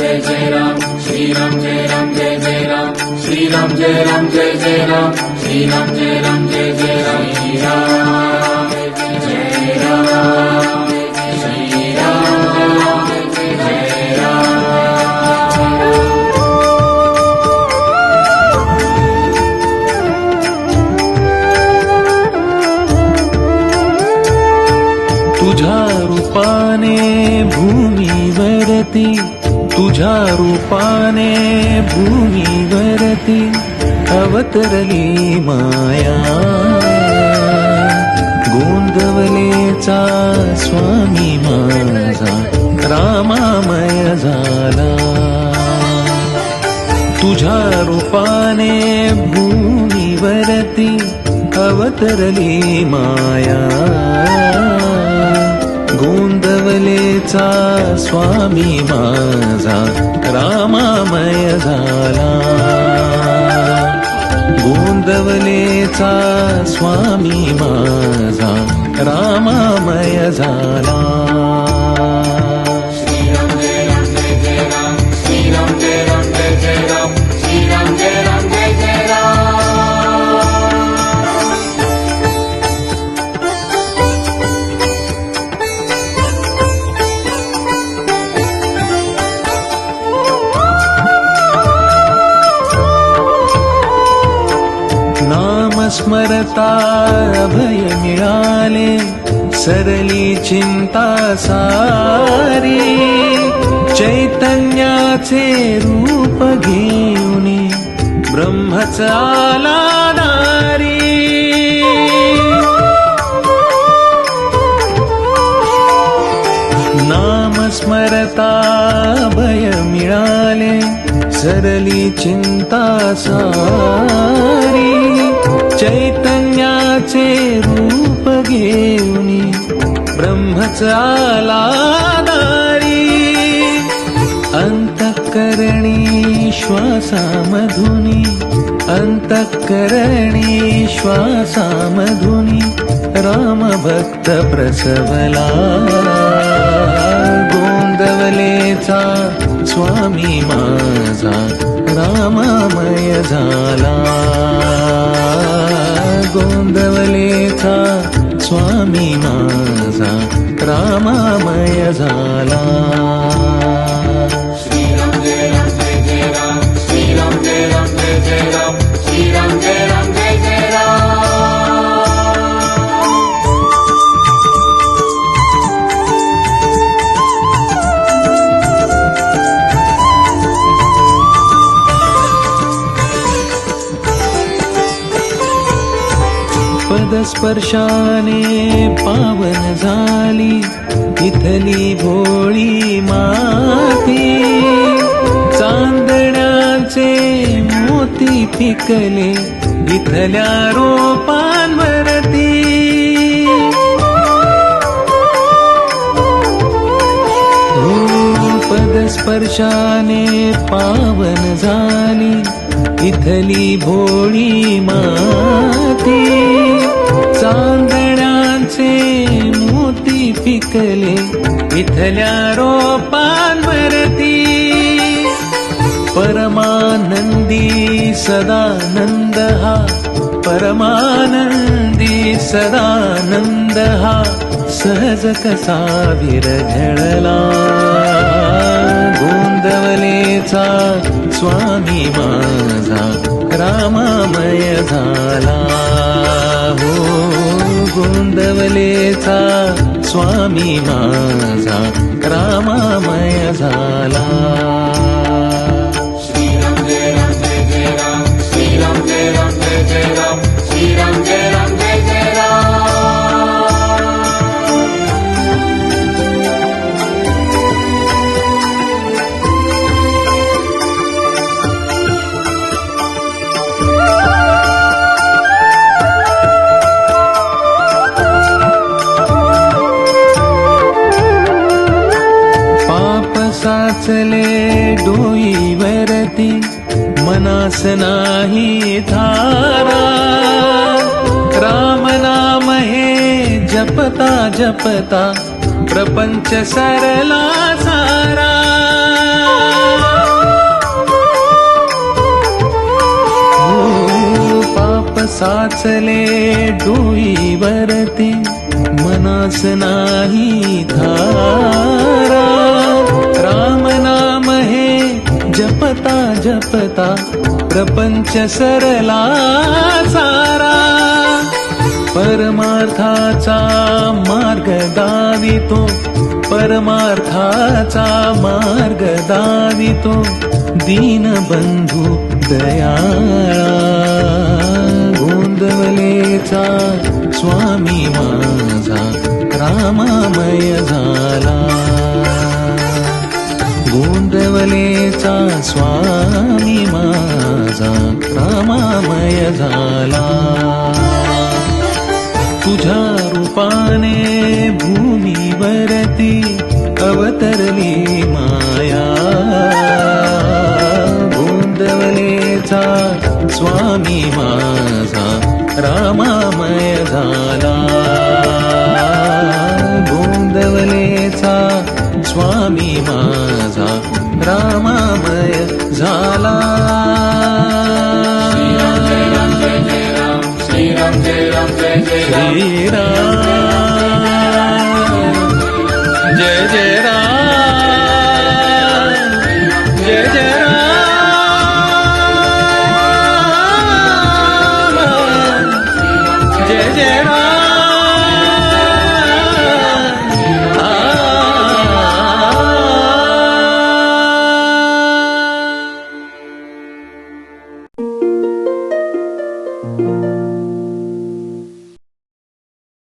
जय राम जय जय राम श्रीराम जय राम जय जय राम श्रीराम जय राम जय जय राम श्रीराम जय राम श्रीराम जय राम तुझ्या रूपाने भूमीवरती तुझ्या रूपाने भूमीवरती अवतरली माया. गोंदवलेचा स्वामी माझा रामामय झाला. तुझ्या रूपाने भूमीवरती अवतरली माया. गोंदवलेचा स्वामी माझा रामामय झाला. गोंदवलेचा स्वामी माझा रामामय झाला. स्मरता अभय मिळाले सरली चिंता सारी. चैतन्याचे रूप घेऊन ब्रह्मच आला नारी नाम स्मरता भय मिळाले सरली चिंता सारी. चैतन्याचे रूप घेऊन ब्रह्मच आला दारी अंतःकरणी श्वासामधुनी अंतःकरणी श्वासामधुनी रामभक्त प्रसवला. गोंदवलेचा स्वामी माझा रामामय झाला. स्वामी माझा रामामय झाला श्रीराम जय राम जय जय राम श्रीराम जय राम जय जय राम श्रीराम जय राम जय जय राम पदस्पर्शाने पावन झाली इथली भोळी माती. चांदण्याचे मोती पिकले इथल्या रोपांवरती पदस्पर्शाने पावन झाली इथली भोळी माती चांदण्याचे मोती पिकले इथल्या रोपांवरती परमानंदी सदानंद हा परमानंदी सदानंद हा सहज कसा विरघळला. गोंदवलेचा स्वामी माझा रामामय झाला. हो गोंदवलेचा स्वामी माझा रामामय झाला. नाचले डोईवरती मनास नाही धारा. राम नाम हे जपता जपता प्रपंच सरला सारा. पाप साचले डोईवरती मनास नाही धारा. जपता प्रपंच सरला सारा. परमार्थाचा मार्ग दावितो. परमार्थाचा मार्ग दावितो. दीनबंधू दयाळा. गोंदवलेचा स्वामी माझा रामामय झाला. गोंदवलेचा स्वामी माझा रामामय झाला. तुझ्या रूपाने भूमीवरती अवतरली माया. गोंदवलेचा स्वामी माझा रामामय झाला. श्रीराम